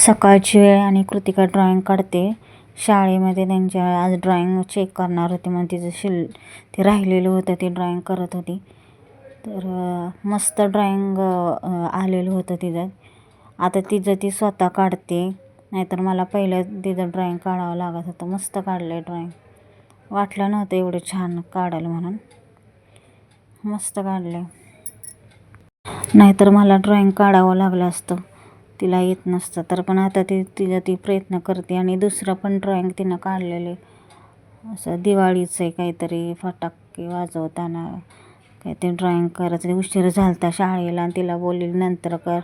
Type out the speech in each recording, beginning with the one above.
सकाळची वेळ आणि कृतिका ड्रॉईंग काढते. शाळेमध्ये त्यांच्या आज ड्रॉईंग चेक करणार होते. मग तिचं शिल ते राहिलेलं होतं ते ड्रॉईंग करत होती. तर मस्त ड्रॉईंग आलेलं होतं तिचं. आता तिचं ती स्वतः काढते. नाहीतर मला पहिलं तिचं ड्रॉईंग काढावं लागत होतं. मस्त काढलं आहे ड्रॉईंग वाटलं नव्हतं एवढं छान काढाल म्हणून. मस्त काढलं आहे नाहीतर मला ड्रॉईंग काढावं लागलं असतं. तिला येत नसतं. तर पण आता ती तिला ती प्रयत्न करते आणि दुसरं पण ड्रॉइंग तिनं काढलेले. असं दिवाळीचं आहे काहीतरी फटाके वाजवताना काय ते ड्रॉइंग करायचं उशीर झाला होता शाळेला आणि तिला बोलली नंतर कर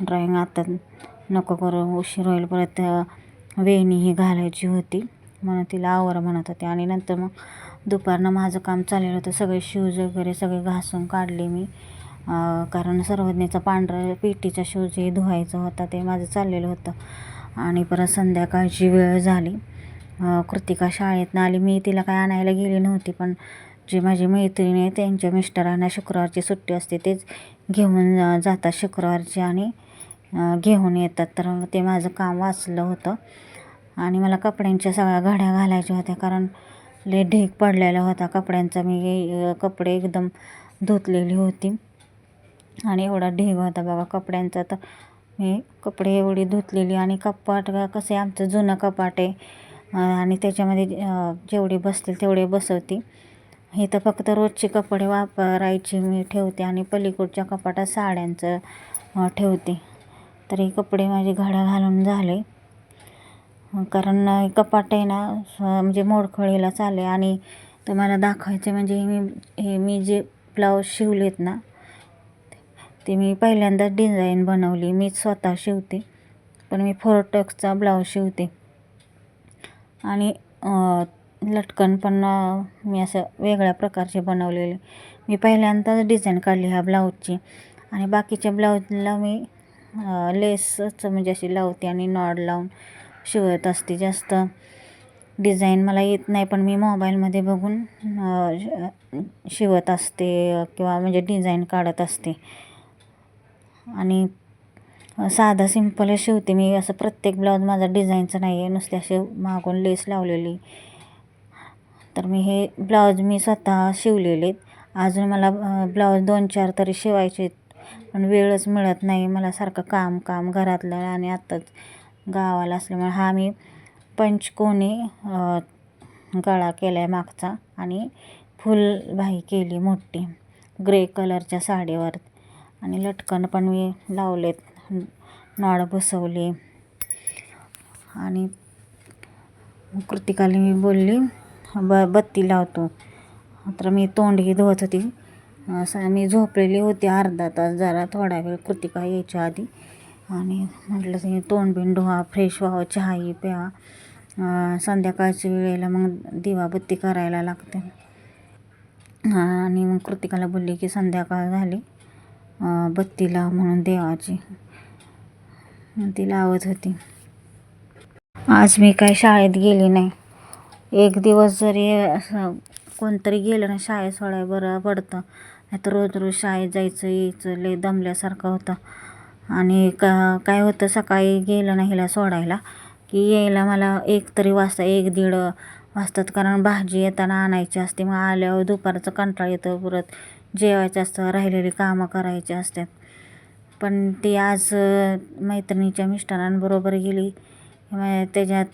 ड्रॉइंग आता नको करू उशीर होईल. परत वेणी ही घालायची होती. म्हणून तिला आवर म्हणत होते. आणि नंतर मग दुपारनं माझं काम चाललेलं होतं. सगळे शूज वगैरे सगळे घासून काढले मी. कारण सर्वज्ञेचा पांढरा पेटीचा शूज हे धुवायचा होता ते माझं चाललेलं होतं. आणि परत संध्याकाळची वेळ झाली. कृतिका शाळेतनं आली. मी तिला काय आणायला गेली नव्हती पण जी माझी मैत्रिणी आहे त्यांच्या मिस्टरांना शुक्रवारची सुट्टी असते तेच घेऊन जातात शुक्रवारची आणि घेऊन येतात. तर ते माझं काम वाचलं होतं. आणि मला कपड्यांच्या सगळ्या घड्या घालायच्या होत्या कारण लय ढीग पडलेला होता कपड्यांचा. मी कपडे एकदम धुतलेली होती. आणि एवढा ढीग होता बघा कपड्यांचा. तर मी कपडे एवढी धुतलेली आणि कपाट कसं आहे आमचं जुनं कपाट आहे. आणि त्याच्यामध्ये जेवढे बसतील तेवढे बसवते. हे तर फक्त रोजचे कपडे वापरायचे मी ठेवते आणि पलीकडच्या कपाटात साड्यांचं ठेवते. तर हे कपडे माझे घड्या घालून झाले. कारण कपाट आहे ना म्हणजे मोडखळीला चाले आणि तुम्हाला दाखवायचे म्हणजे हे मी हे मी जे ब्लाऊज शिवलेत ना ती मी पहिल्यांदाच डिझाईन बनवली. मीच स्वतः शिवते पण मी फोर टक्सचा ब्लाऊज शिवते. आणि लटकन पण मी असं वेगळ्या प्रकारचे बनवलेले. मी पहिल्यांदाच डिझाईन काढली ह्या ब्लाऊजची आणि बाकीच्या ब्लाऊजला मी लेसच म्हणजे अशी लावते आणि नॉड लावून शिवत असते. जास्त डिझाईन मला येत नाही पण मी मोबाईलमध्ये बघून शिवत असते किंवा म्हणजे डिझाईन काढत असते. आणि साधा सिंपल शिवते मी असं प्रत्येक ब्लाऊज माझा डिझाईनचं नाही आहे नुसते असे मागून लेस लावलेली. तर मी हे ब्लाऊज मी स्वतः शिवलेले आहेत अजून मला ब्लाऊज दोन चार तरी शिवायचे आहेत. पण वेळच मिळत नाही. मला सारखं काम काम घरातलं आणि आत्ताच गावाला असल्यामुळे हा मी पंचकोनी गळा केला आहे मागचा आणि फुलबाई केली मोठी. ग्रे कलरच्या साडीवर. आणि लटकन पण मी लावलेत. नॉड बसवले. आणि कृतिकाला मी बोलली ब बत्ती लावतो. तर मी तोंडही धुवत होती. असं मी झोपलेली होती अर्धा तास जरा थोडा वेळ कृतिका यायच्या आधी. आणि म्हटलं तोंड बिंड धुवा फ्रेश व्हावं चहाही प्यावा संध्याकाळच्या वेळेला मग दिवाबत्ती करायला लागते. आणि मग कृतिकाला बोलली की संध्याकाळ झाली. बत्ती लाव म्हणून देवाची. मग ती लावत होती. आज मी काय शाळेत गेली नाही. एक दिवस जरी असं कोणतरी गेलं ना शाळेत सोडाय बरं पडतं. नाहीतर रोज रोज शाळेत जायचं यायचं लय दमल्यासारखं होतं. आणि का काय होतं सकाळी गेलं ना हिला सोडायला की यायला मला एक तरी वाजता एक दीड वाजतात. कारण भाजी येताना आणायची असते मग आल्यावर दुपारचं कंटाळ येतं परत. जेवायचं असतं राहिलेली कामं करायची असतात. पण ती आज मैत्रिणीच्या मिस्टरांबरोबर गेली. मग त्याच्यात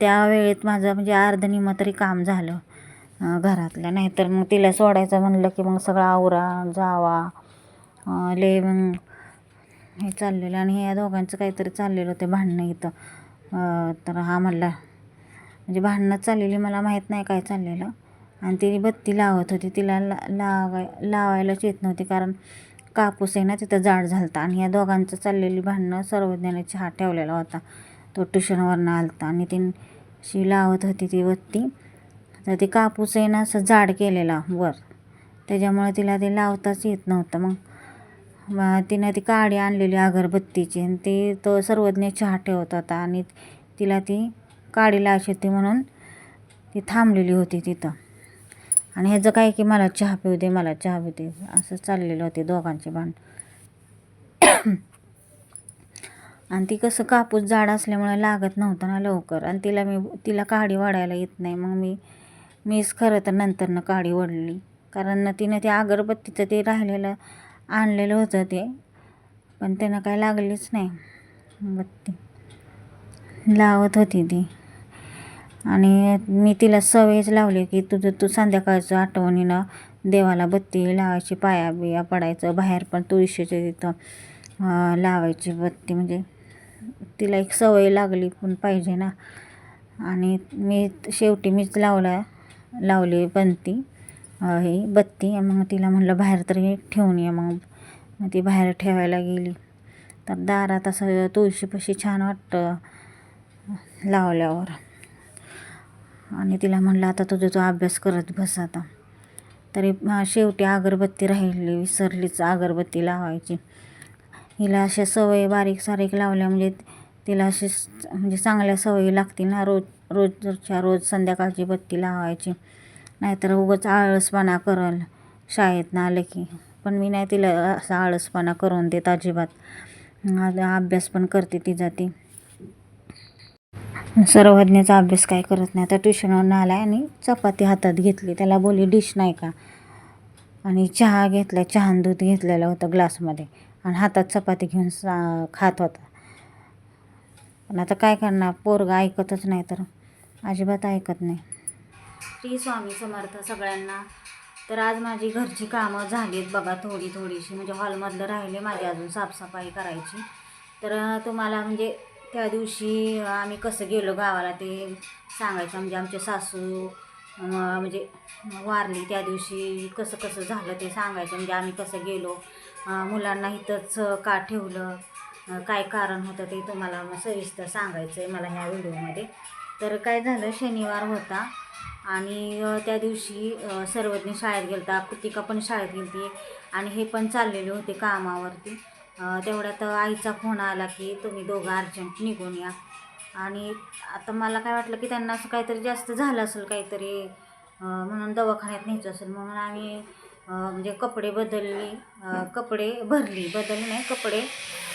त्या वेळेत माझं म्हणजे अर्धनिम तरी काम झालं. घरातलं. नाहीतर मग तिला सोडायचं म्हणलं की मग सगळं आवरा जावा. ले मग हे चाललेलं आणि या दोघांचं काहीतरी चाललेलं होतं भांडणं इथं. तर हा म्हणला म्हणजे भांडणं चाललेली मला माहीत नाही काय चाललेलं. आणि तिने बत्ती लावत होती. तिला ला लावाय लावायलाच येत नव्हती कारण कापूस आहे ना तिथं जाड झालता आणि या दोघांचं चाललेली भांडणं सर्वज्ञाने चहा ठेवलेला होता. तो ट्युशनवरनं आलता आणि तिशी शी लावत होती ती बत्ती. तर ती कापूस आहे ना असं जाड केलेला वर. त्याच्यामुळे तिला ते लावताच येत नव्हतं. मग मग तिनं ती काडी आणलेली अगरबत्तीची आणि ती तो सर्वज्ञ चहा ठेवत होता आणि तिला ती काडी लावायची होती म्हणून ती थांबलेली होती तिथं. आणि ह्याचं काय की मला चहा पिऊ दे मला चहा पिऊ दे असं चाललेलं होते दोघांचे भांड आणि ती कसं कापूस जाड असल्यामुळे लागत नव्हतं ना लवकर. आणि तिला मी तिला काडी वाढायला येत नाही. मग मी मीच खरं तर नंतरनं काडी वडली कारण तिनं ते अगरबत्तीचं ते राहिलेलं आणलेलं होतं ते. पण त्यांना काय लागलीच नाही. बत्ती. लावत होती ती. आणि मी तिला सवयच लावली की तुझं तू संध्याकाळचं आठवणीनं देवाला बत्ती लावायची पाया बिया पडायचं बाहेर पण तुळशीच्या तिथं लावायची बत्ती. म्हणजे तिला एक सवय लागली पण पाहिजे ना. आणि मी शेवटी मीच लावला लावली बनती ही बत्ती. मग तिला म्हणलं बाहेर तरी ठेवून ये मग. मग ती बाहेर ठेवायला गेली. तर दारात असं तुळशीपाशी छान वाटतं लावल्यावर. आणि तिला म्हणलं आता तुझा तो अभ्यास करत बस आता. तरी शेवटी अगरबत्ती राहिली विसरलीच अगरबत्ती लावायची. हिला अशा सवय बारीक सारीक लावल्या म्हणजे तिला अशी म्हणजे चांगल्या सवयी लागतील ना रोज रोजच्या रोज संध्याकाळची बत्ती लावायची. नाहीतर उगाच आळसपणा करल. शाळेतनं आलं की. पण मी नाही तिला असा आळसपणा करून देत अजिबात. अभ्यास पण करते तिचा ती सर्वज्ञाचा अभ्यास काय करत नाही. आता ट्युशनवरून आला आणि चपाती हातात घेतली. त्याला बोली डिश नाही का? आणि चहा घेतला चहान दूध घेतलेलं होतं ग्लासमध्ये. आणि हातात चपाती घेऊन सा खात होता. पण आता काय करणार? पोरगा ऐकतच नाही तर. अजिबात ऐकत नाही. श्री स्वामी समर्थ सगळ्यांना. तर आज माझी घरची कामं झालीत बघा थोडी थोडीशी. म्हणजे हॉलमधलं राहिले माझी अजून साफसफाई करायची. तर तुम्हाला म्हणजे त्या दिवशी आम्ही कसं गेलो गावाला ते सांगायचं म्हणजे आमचे सासू म्हणजे वारली त्या दिवशी कसं कसं झालं ते सांगायचं म्हणजे आम्ही कसं गेलो. मुलांना इथंच का ठेवलं? काय कारण होतं ते तुम्हाला मग सविस्तर सांगायचं आहे मला ह्या व्हिडिओमध्ये. तर काय झालं शनिवार होता आणि त्या दिवशी सर्वज्ञ शाळेत गेलता. कृतिका पण शाळेत गेलती आणि हे पण चाललेले होते कामावरती. तेवढ्यात आईचा फोन आला की तुम्ही दोघं अर्जंट निघून या. आणि आता मला काय वाटलं की त्यांना असं काहीतरी जास्त झालं असेल काहीतरी म्हणून दवाखान्यात न्यायचं असेल. म्हणून आम्ही म्हणजे कपडे बदलली कपडे भरली. बदलली नाही कपडे.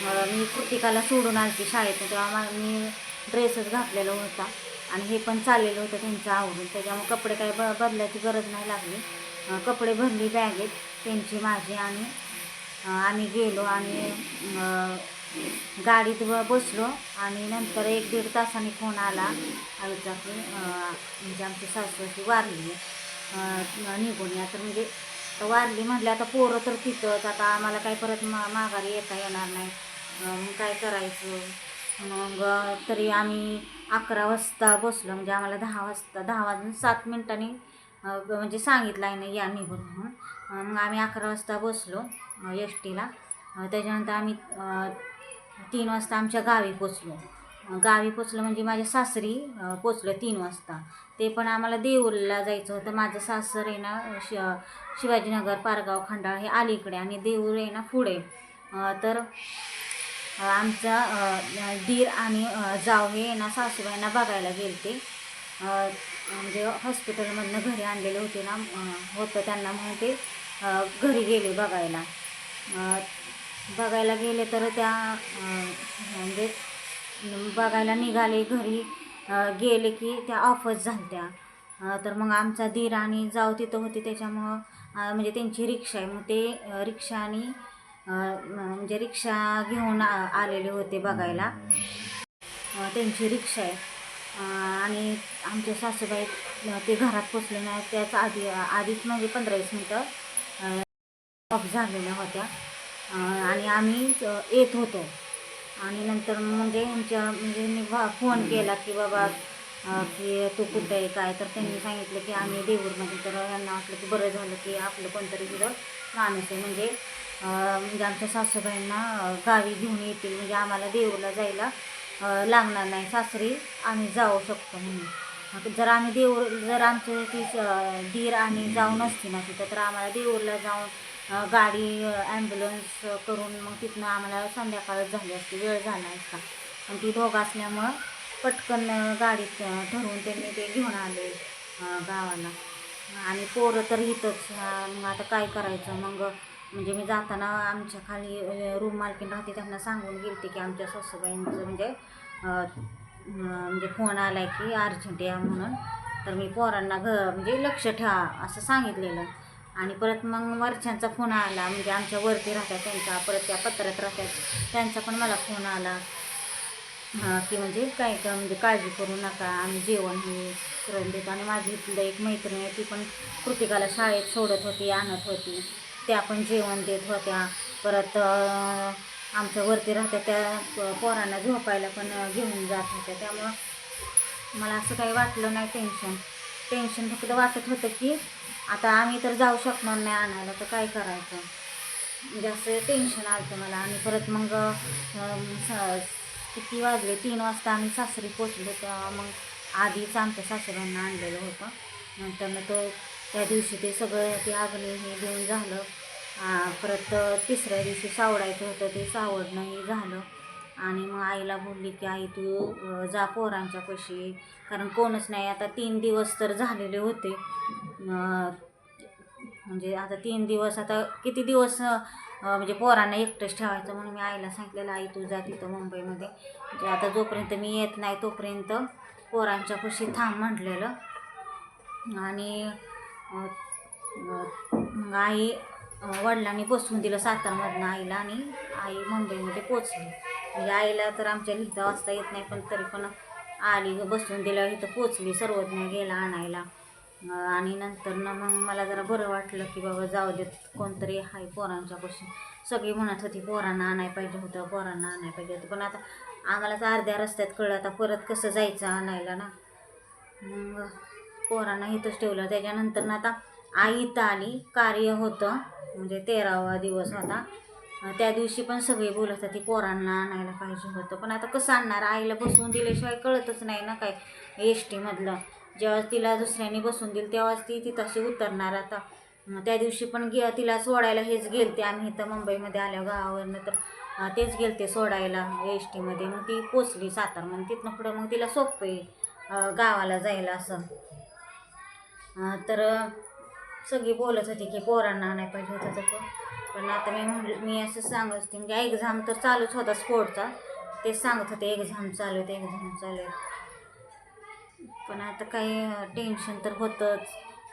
मी कृतिकाला सोडून आलती शाळेत तेव्हा मी ड्रेसच घातलेला होता. आणि हे पण चाललेलं होतं त्यांचं आवडून. त्याच्यामुळे कपडे काय ब बदलायची गरज नाही लागली. कपडे भरली बॅगेत त्यांची माझी आणि आम्ही गेलो आणि गाडीत बसलो आणि नंतर एक दीड तासाने फोन आला. आईचा की म्हणजे आमची सासू अशी वारली निघून या. तर म्हणजे वारली म्हटलं आता पोरं तर तिथंच. आता आम्हाला काय परत मा माघारी येता येणार नाही. मग काय करायचं? मग तरी आम्ही अकरा वाजता बसलो. म्हणजे आम्हाला दहा वाजता दहा वाजून सात मिनिटांनी म्हणजे सांगितलं आहे ना या निघून म्हणून. मग आम्ही अकरा वाजता बसलो. एस टीला. त्याच्यानंतर आम्ही तीन वाजता आमच्या गावी पोचलो. गावी पोचलं म्हणजे माझ्या सासरी पोचलं तीन वाजता. ते पण आम्हाला देऊरला जायचं होतं. माझं सासर आहे ना शि शिवाजीनगर पारगाव खंडाळ हे अलीकडे आणि देऊर आहे ना पुढे. तर आमचा दीर आणि जाव हे ना सासूबाईंना बघायला गेलते. ते म्हणजे हॉस्पिटलमधनं घरी आणलेले होते ना होतं त्यांना म्हणून ते घरी गेले बघायला. बघायला गेले तर त्या म्हणजे बघायला निघाले घरी गेले की त्या ऑफच झाल्या तर मग आमचा धीर आणि जाऊ तिथं होती त्याच्यामुळं म्हणजे त्यांची रिक्षा आहे. मग ते रिक्षाने म्हणजे रिक्षा घेऊन आलेले होते बघायला. त्यांची रिक्षा आहे. आणि आमच्या सासूबाई ते घरात पोचले नाही. त्याच आधी आधीच म्हणजे पंधरा वीस मिनटं ऑफ झालेल्या होत्या. आणि आम्ही येत होतो. आणि नंतर म्हणजे आमच्या म्हणजे मी फोन केला की बाबा की तू कुठे आहे काय? तर त्यांनी सांगितलं की आम्ही देऊरमध्ये. तर यांना वाटलं की बरं झालं की आपलं कोणतरी तिथं माणूस आहे. म्हणजे म्हणजे आमच्या सासूबाईंना गावी घेऊन येतील. म्हणजे आम्हाला देऊरला जायला लागणार नाही. सासरी आम्ही जाऊ शकतो म्हणून. जर आम्ही देऊर जर आमचं ती दीर आणि जाऊ नसती ना तिथं तर आम्हाला देऊरला जाऊन गाडी ॲम्ब्युलन्स करून मग तिथनं आम्हाला संध्याकाळच झाली असती वेळ झाला असता. आणि ती दोघं असल्यामुळं पटकन गाडीत ठरवून त्यांनी ते घेऊन आले गावाला. आणि पोरं तर इथंच मग आता काय करायचं? मग म्हणजे मी जाताना आमच्या खाली रूम मालकीन राहते त्यांना सांगून गेलते की आमच्या सासूबाईंचं म्हणजे म्हणजे फोन आला आहे की अर्जंट या म्हणून. तर मी पोरांना घ म्हणजे लक्ष ठेवा असं सांगितलेलं. आणि परत मग वरच्यांचा फोन आला म्हणजे आमच्या वरती राहतात त्यांचा परत त्या पत्रात राहतात त्यांचा पण मला फोन आला. की म्हणजे काय का म्हणजे काळजी करू नका आम्ही जेवण हे करून देतो. आणि माझी इथलं एक मैत्रीण आहे ती पण कृतिकाला शाळेत सोडत होती आणत होती. त्या पण जेवण देत होत्या. परत आमच्या वरती राहत्या त्या पोरांना झोपायला पण घेऊन जात होत्या. त्यामुळं मला असं काही वाटलं नाही टेन्शन टेन्शन फक्त वाटत होतं की आता आम्ही तर जाऊ शकणार नाही आणायला तर काय करायचं? जास्त टेन्शन आलं होतं मला. आणि परत मग किती वाजले? तीन वाजता आम्ही सासरी पोचलो तेव्हा मग आधीच आमच्या सासऱ्यांना आणलेलं होतं. नंतर मग तो त्या दिवशी ते सगळं ते आगणे हे देऊन झालं. परत तिसऱ्या दिवशी सावडायचं होतं ते सावडणंही झालं. आणि मग आईला बोलली की आई तू जा पोरांच्या पशी कारण कोणच नाही. आता तीन दिवस तर झालेले होते. म्हणजे आता तीन दिवस आता किती दिवस म्हणजे पोरांना एकटंच ठेवायचं म्हणून मी आईला सांगितलेलं आई तू जा तिथं मुंबईमध्ये. म्हणजे आता जोपर्यंत मी येत नाही तोपर्यंत पोरांच्या पशी थांब म्हटलेलं. आणि मग आई वडिलांनी बसवून दिलं सातारमधनं आईला आणि आई मुंबईमध्ये पोचली म्हणजे आईला तर आमच्या लिहिता वाचता येत नाही पण तरी पण आली बसून दिलं इथं पोचली सर्वज्ञ गेला आणायला. आणि नंतर ना मग मला जरा बरं वाटलं की बाबा जाऊ देत कोणतरी आहे पोरांच्या सगळी म्हणत होती पोरांना आणाय पाहिजे होतं पोरांना आणाय पाहिजे होतं. पण आता आम्हाला तर अर्ध्या रस्त्यात कळलं आता परत कसं जायचं आणायला ना. मग पोरांना इथंच ठेवलं. त्याच्यानंतर ना आता आई इथं आली. कार्य होतं म्हणजे तेरावा दिवस होता. त्या दिवशी पण सगळे बोलत होते पोरांना आणायला पाहिजे होतं. पण आता कसं आणणार? आईला बसवून दिल्याशिवाय कळतच नाही ना काय एस टीमधलं जेव्हा तिला दुसऱ्यांनी बसून दिलं तेव्हाच ती तिथंशी उतरणार आता. त्या दिवशी पण गे तिला सोडायला हेच गेलते आम्ही इथं मुंबईमध्ये आल्या गावावरनं तर. तेच गेलते सोडायला एस टीमध्ये मग ती पोचली सातार मग तिथनं पुढं मग तिला सोपं आहे गावाला जायला असं. तर सगळी बोलत होती की पोरांना आणायला पाहिजे होतं तर. पण आता मी म्हणजे मी असं सांगत होते म्हणजे एक्झाम तर चालूच होता स्पोर्टचा ते सांगत होते एक्झाम चालू आहेत एक्झाम चालू आहेत. पण आता काही टेन्शन तर होतंच.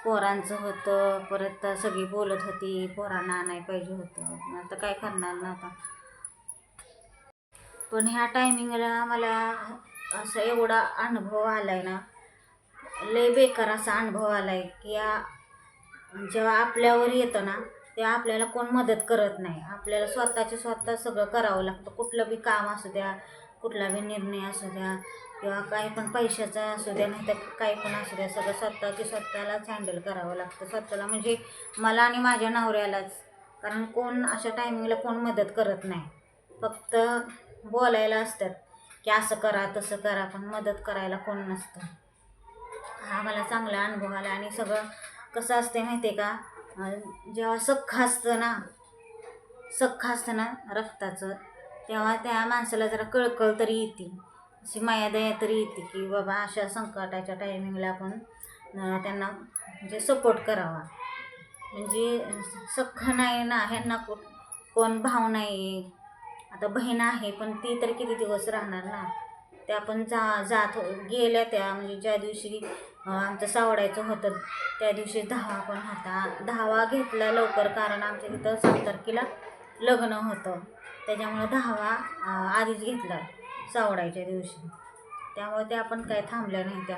पोरांचं होतं परत सगळी बोलत होती पोरांना नाही पाहिजे होतं. आता काय करणार ना आता? पण ह्या टायमिंगला मला असं एवढा अनुभव आला आहे ना लय बेकार असा अनुभव आला आहे की या जेव्हा आपल्यावर येतं ना ते आपल्याला कोण मदत करत नाही. आपल्याला स्वतःचे स्वतः सगळं करावं लागतं. कुठलं बी काम असू द्या कुठला बी निर्णय असू द्या किंवा काही पण पैशाचा असू द्या नाही तर काही पण असू द्या सगळं स्वतःचे स्वतःलाच हँडल करावं लागतं. स्वतःला म्हणजे मला आणि माझ्या नवऱ्यालाच. कारण कोण अशा टायमिंगला कोण मदत करत नाही. फक्त बोलायला असतात की असं करा तसं करा पण मदत करायला कोण नसतं. हा मला चांगला अनुभव आला आणि सगळं कसं असते माहिती आहे का? जेव्हा सख्ख असतं ना सख्ख असतं ना रक्ताचं तेव्हा त्या माणसाला जरा कळकळ तरी येते. अशी मायादया तरी येते की बाबा अशा संकटाच्या टायमिंगला आपण त्यांना म्हणजे सपोर्ट करावा. म्हणजे सख्ख नाही ना ह्यांना को कोण भाव नाही. आता बहीण आहे पण ती तर किती दिवस राहणार ना? त्या पण जा जात हो गेल्या त्या म्हणजे ज्या दिवशी आमचं सावडायचं होतं. त्या दिवशी दहावा पण होता. दहावा घेतला लवकर कारण आमच्या तिथं सात तारखेला लग्न होतं. त्याच्यामुळं दहावा आधीच घेतला सावडायच्या दिवशी. त्यामुळे त्या पण काय थांबल्या नाही त्या.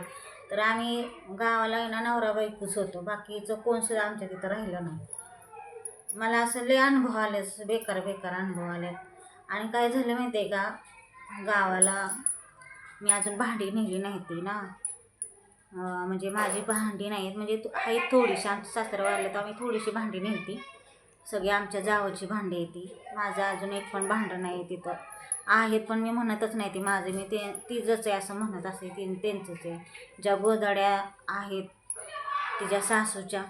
तर आम्ही गावाला आहे ना नवरा बायकोच होतो. बाकीचं कोणसुद्धा आमच्या तिथं राहिलं नाही. मला असं लय अनुभव आले असं बेकार बेकार अनुभव आले. आणि काय झालं माहिती आहे का? गावाला मी अजून भांडी नेली नाही ती ना. म्हणजे माझी भांडी नाहीत म्हणजे काही आहेत थोडीशी आमच्या सासरा तर आम्ही थोडीशी भांडी नेली सगळी आमच्या जावची भांडी येती माझं अजून एक पण भांडं नाही तिथं. आहेत पण मी म्हणतच नाही ती माझं. मी ते तिचंच आहे असं म्हणत असे ती त्यांचंच आहे. ज्या गोदड्या आहेत तिच्या सासूच्या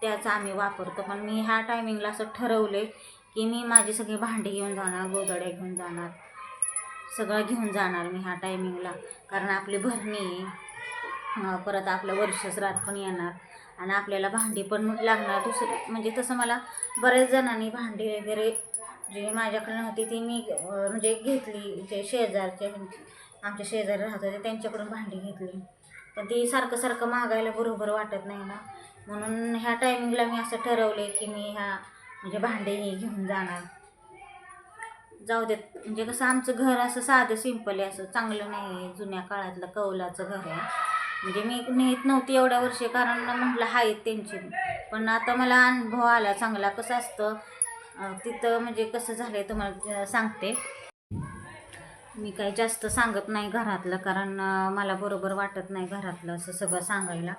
त्याचा आम्ही वापरतो. पण मी ह्या टायमिंगला असं ठरवलं की मी माझी सगळी भांडी घेऊन जाणार गोदड्या घेऊन जाणार. सगळं घेऊन जाणार मी ह्या टायमिंगला कारण आपली भरणी आहे. परत आपलं वर्ष श्राद्ध पण येणार. आणि आपल्याला भांडी पण लागणार दुसरं. म्हणजे तसं मला बऱ्याच जणांनी भांडी वगैरे जे माझ्याकडे नव्हती ती मी म्हणजे घेतली. जे शेजारचे आमच्या शेजारी राहत होते त्यांच्याकडून भांडी घेतली. पण ती सारखं सारखं मागायला बरोबर वाटत नाही ना. म्हणून ह्या टायमिंगला मी असं ठरवले की मी ह्या म्हणजे भांडे हे घेऊन जाणार. जाऊ देत. म्हणजे कसं आमचं घर असं साधं सिंपल आहे. असं चांगलं नाही आहे. जुन्या काळातलं कौलाचं घर आहे. म्हणजे मी नेत नव्हती एवढ्या वर्षी कारण म्हटलं आहेत त्यांची. पण आता मला अनुभव आला चांगला. कसं असतं तिथं म्हणजे कसं झालं आहे तुम्हाला सांगते. मी काही जास्त सांगत नाही घरातलं कारण मला बरोबर वाटत नाही घरातलं असं सगळं सांगायला.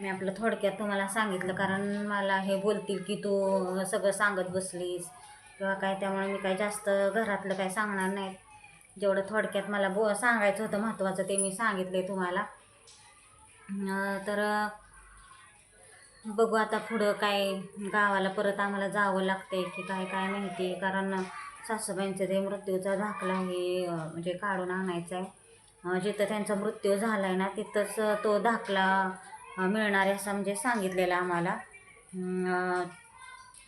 मी आपलं थोडक्यात तुम्हाला सांगितलं कारण मला हे बोलतील की तू सगळं सांगत बसलीस किंवा काय त्यामुळे मी काही जास्त घरातलं काही सांगणार नाही. जेवढं थोडक्यात मला बो सांगायचं होतं महत्त्वाचं ते मी सांगितलं आहे तुम्हाला. तर बघू आता पुढं काय गावाला परत आम्हाला जावं लागतंय की काय काय माहिती कारण सासूबाईंचं ते मृत्यूचा दाखला हे म्हणजे काढून आणायचा आहे. जिथं त्यांचा मृत्यू झाला आहे ना तिथंच तो दाखला मिळणार आहे असं म्हणजे सांगितलेलं आम्हाला.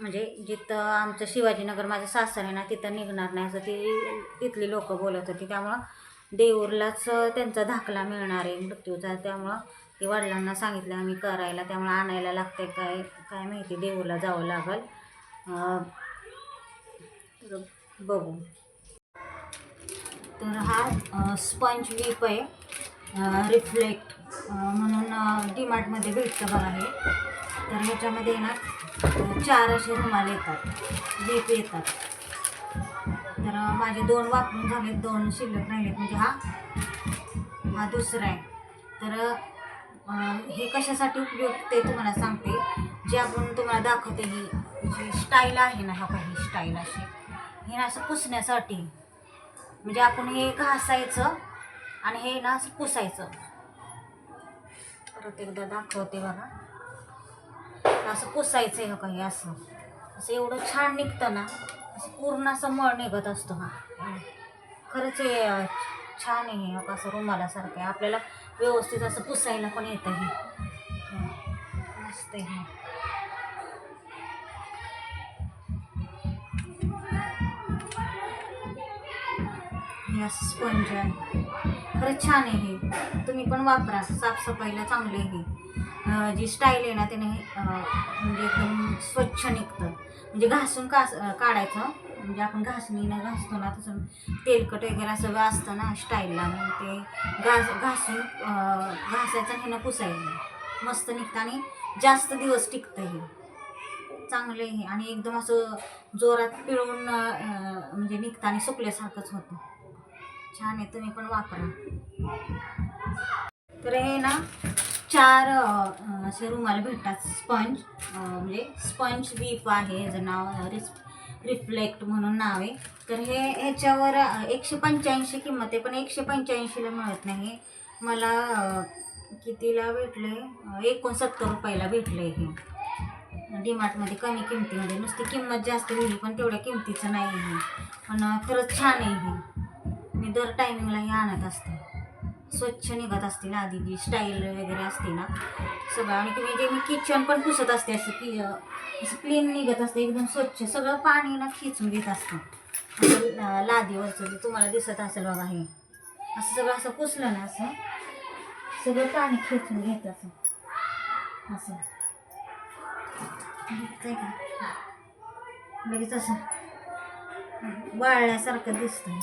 म्हणजे जिथं आमचं शिवाजीनगर माझं सासर आहे ना तिथं निघणार नाही असं ती तिथली लोकं बोलत होती. त्यामुळं देऊरलाच त्यांचा दाखला मिळणार आहे मृत्यूचा. त्यामुळं ते वडिलांना सांगितलं आम्ही करायला त्यामुळे आणायला लागतंय काय काय माहिती देऊला जावं लागल. बघू. तर हा स्पंज विप आहे. रिफ्लेक्ट म्हणून डीमार्टमध्ये भेटतं बघा हे. तर ह्याच्यामध्ये ना चार असे रुमाल येतात. विप येतात. तर माझे दोन वापरून झालेत दोन शिल्लक राहिलेत. म्हणजे हा हा दुसरा आहे. तर हे कशासाठी उपयुक्त ते तुम्हाला सांगते. जे आपण तुम्हाला दाखवते ही जी स्टाईल आहे ना हा काही स्टाईल अशी. हे ना असं पुसण्यासाठी. म्हणजे आपण हे घासायचं आणि हे ना असं पुसायचं. परत एकदा दाखवते बघा. असं पुसायचं आहे काही असं. असं एवढं छान निघतं ना असं पूर्ण असं मळ निघत असतो हा. खरंच हे छान आहे हे असं रुमालासारखं आहे. आपल्याला व्यवस्थित असं पुसायला पण येतं हे. मस्त आहे हे. असं स्पंज आहे. खरंच छान आहे हे. तुम्ही पण वापरा. साफसफाईला चांगले आहे हे. जी स्टाईल आहे ना त्याने म्हणजे एकदम स्वच्छ निघतं. म्हणजे घासून कास काढायचं. म्हणजे आपण घासणीनं घासतो ना तसं तेलकट वगैरे असं असतं ना स्टाईलला मग ते घास घासून घासायचं आणि ह्यानं पुसायचं. मस्त निघतं आणि जास्त दिवस टिकतं हे. चांगलं आहे हे. आणि एकदम असं जोरात पिळून म्हणजे निघताना सुकल्यासारखंच होतं. छान आहे. तुम्ही पण वापरा. तर हे ना चार असे रुमाल भेटतात. स्पंज म्हणजे स्पंज वीप आहे. याचं नाव रिस्प रिफ्लेक्ट म्हणून नाव आहे. तर हे ह्याच्यावर एकशे पंच्याऐंशी किंमत आहे पण एकशे पंच्याऐंशीला मिळत नाही. मला कितीला भेटले आहे एकोणसत्तर रुपयाला भेटले हे. डीमार्टमध्ये कमी किमतीमध्ये. नुसती किंमत जास्त लिहिली पण तेवढ्या किमतीचं नाही आहे पण खरंच छान आहे हे. मी दर टायमिंगला हे आणत असते. स्वच्छ निघत असते ना आधी स्टाईल वगैरे असते ना सगळं. आणि की जे मी किचन पण पुसत असते असं की असं क्लीन निघत असते एकदम स्वच्छ. सगळं पाणी ना खिचून घेत असतं. लादीवरचं जे तुम्हाला दिसत असेल बघा हे. असं सगळं असं पुसलं ना असं सगळं पाणी खेचून घेत असं. असं. का? लगेच असं वाळल्यासारखं दिसतं